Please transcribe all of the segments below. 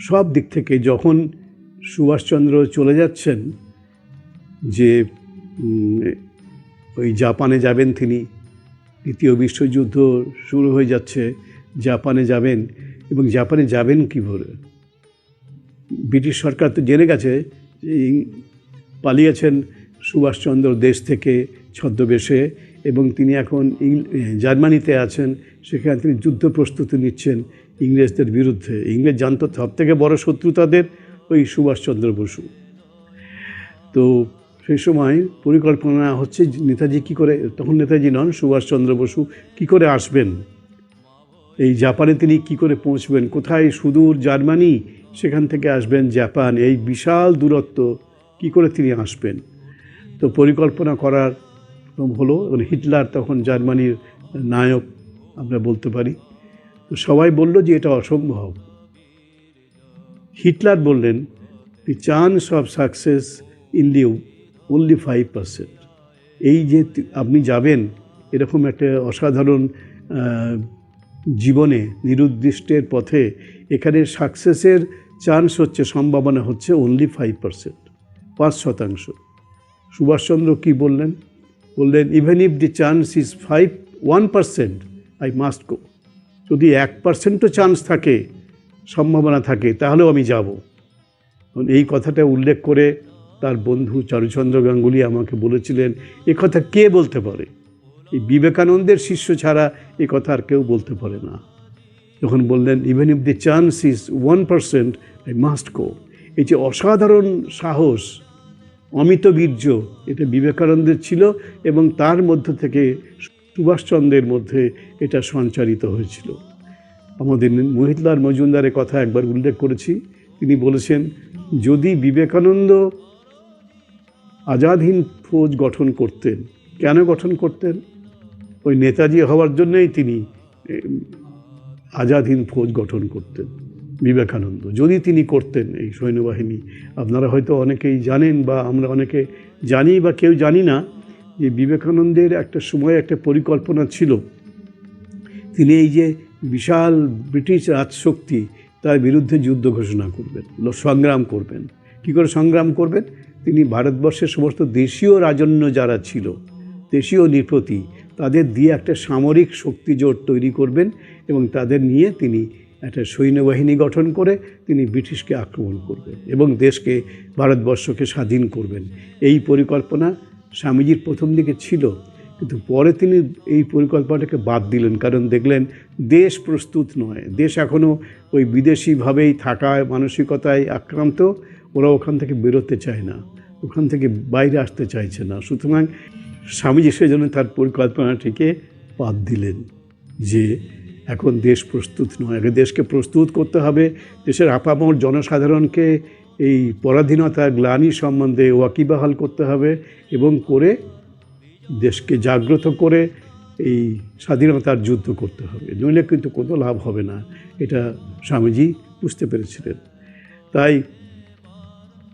সব দিক থেকে যখন সুভাষচন্দ্র চলে যাচ্ছেন যে ওই জাপানে যাবেন তিনি, দ্বিতীয় বিশ্বযুদ্ধ শুরু হয়ে যাচ্ছে, জাপানে যাবেন, এবং জাপানে যাবেন কী করে ব্রিটিশ সরকার তো জেনে গেছে পালিয়েছেন সুভাষচন্দ্র দেশ থেকে ছদ্মবেশে এবং তিনি এখন জার্মানিতে আছেন। সেখানে তিনি যুদ্ধ প্রস্তুতি নিচ্ছেন ইংরেজদের বিরুদ্ধে। ইংরেজ জানতো সব থেকে বড় শত্রু তাদের ওই সুভাষচন্দ্র বসু। তো সেই সময় পরিকল্পনা হচ্ছে নেতাজি কী করে, তখন নেতাজি নন, সুভাষচন্দ্র বসু কী করে আসবেন? এই জাপানে তিনি কি করে পৌঁছবেন? কোথায়? সুদূর জার্মানি? সেখান থেকে আসবেন জাপান। এই বিশাল দূরত্ব কি করে তিনি আসবেন? তো পরিকল্পনা করার হলো, এবং হিটলার তখন জার্মানির নায়ক, আমরা বলতে পারি। তো সবাই বলল যে এটা অসম্ভব। হিটলার বললেন the chance of success in the only five percent এই যে আপনি যাবেন, এরকম একটা অসাধারণ জীবনে, নিরুদ্দিষ্টের পথে, এখানে সাকসেসের চান্স হচ্ছে, সম্ভাবনা হচ্ছে অনলি ফাইভ পার্সেন্ট পাঁচ শতাংশ। সুভাষচন্দ্র কী বললেন? বললেন even if the chance is five one percent I must go যদি এক পার্সেন্টও চান্স থাকে, সম্ভাবনা থাকে, তাহলেও আমি যাব। এই কথাটা উল্লেখ করে তার বন্ধু চারুচন্দ্র গাঙ্গুলি আমাকে বলেছিলেন, এ কথা কে বলতে পারে? এই বিবেকানন্দের শিষ্য ছাড়া এ কথা আর কেউ বলতে পারে না। যখন বললেন even if the chance is one percent I must go এই যে অসাধারণ সাহস অমিত বীর্য এটা বিবেকানন্দের ছিল এবং তার মধ্য থেকে সুভাষচন্দ্রের মধ্যে এটা সঞ্চারিত হয়েছিল। আমাদের মহিতলাল মজুমদারের কথা একবার উল্লেখ করেছি। তিনি বলেছেন যদি বিবেকানন্দ আজাদ হিন্দ ফৌজ গঠন করতেন কেন গঠন করতেন? ওই নেতাজি হওয়ার জন্যই তিনি এম, আজাদ হিন্দ ফৌজ গঠন করতেন। বিবেকানন্দ। যদি তিনি করতেন এই সৈন্যবাহিনী, আপনারা হয়তো অনেকেই জানেন বা আমরা অনেকে জানি বা কেউ জানি না যে বিবেকানন্দের একটা সময় একটা পরিকল্পনা ছিল। তিনি এই যে বিশাল ব্রিটিশ রাজশক্তি, তার বিরুদ্ধে যুদ্ধ ঘোষণা করবেন সংগ্রাম করবেন। কী করে সংগ্রাম করবেন? তিনি ভারতবর্ষের সমস্ত দেশীয় রাজন্য যারা ছিল, দেশীয় নৃপতি, তাদের দিয়ে একটা সামরিক শক্তি জোট তৈরি করবেন এবং তাদের নিয়ে তিনি একটা সৈন্যবাহিনী গঠন করে তিনি ব্রিটিশকে আক্রমণ করবেন এবং দেশকে, ভারতবর্ষকে স্বাধীন করবেন। এই পরিকল্পনা স্বামীজির প্রথম দিকে ছিল, কিন্তু পরে তিনি এই পরিকল্পনাটাকে বাদ দিলেন। কারণ দেখলেন, দেশ প্রস্তুত নয়। দেশ এখনও ওই বিদেশিভাবেই থাকা, মানসিকতায় আক্রান্ত। ওরা ওখান থেকে বেরোতে চায় না। ওখান থেকে বাইরে আসতে চাইছে না। সুতরাং স্বামীজি সেজন্য তার পরিকল্পনাটিকে বাদ দিলেন যে এখন দেশ প্রস্তুত নয়। আগে দেশকে প্রস্তুত করতে হবে। দেশের আপামর জনসাধারণকে এই পরাধীনতা, গ্লানি সম্বন্ধে ওয়াকিবাহাল করতে হবে এবং করে দেশকে জাগ্রত করে এই স্বাধীনতার যুদ্ধ করতে হবে। নইলে কিন্তু কোনো লাভ হবে না। এটা স্বামীজি বুঝতে পেরেছিলেন। তাই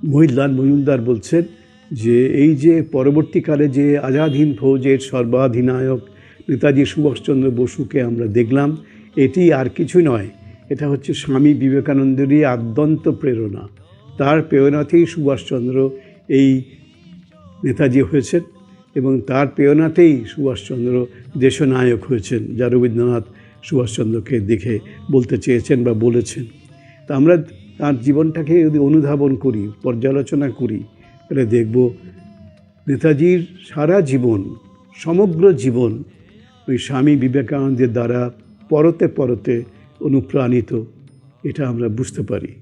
মহিলাল মজুমদার বলছেন যে, এই যে পরবর্তীকালে যে আজাদহীন ফৌজের সর্বাধিনায়ক নেতাজি সুভাষচন্দ্র বসুকে আমরা দেখলাম। এটি আর কিছু নয়, এটা হচ্ছে স্বামী বিবেকানন্দেরই আদ্যন্ত প্রেরণা। তার প্রেরণাতেই সুভাষচন্দ্র এই নেতাজি হয়েছেন এবং তার প্রেরণাতেই সুভাষচন্দ্র দেশনায়ক হয়েছেন, যা রবীন্দ্রনাথ সুভাষচন্দ্রকে দেখে বলতে চেয়েছেন বা বলেছেন। তা আমরা তার জীবনটাকে যদি অনুধাবন করি, পর্যালোচনা করি, তাহলে দেখব নেতাজির সারা জীবন, সমগ্র জীবন ওই স্বামী বিবেকানন্দের দ্বারা পরতে পরতে অনুপ্রাণিত। এটা আমরা বুঝতে পারি।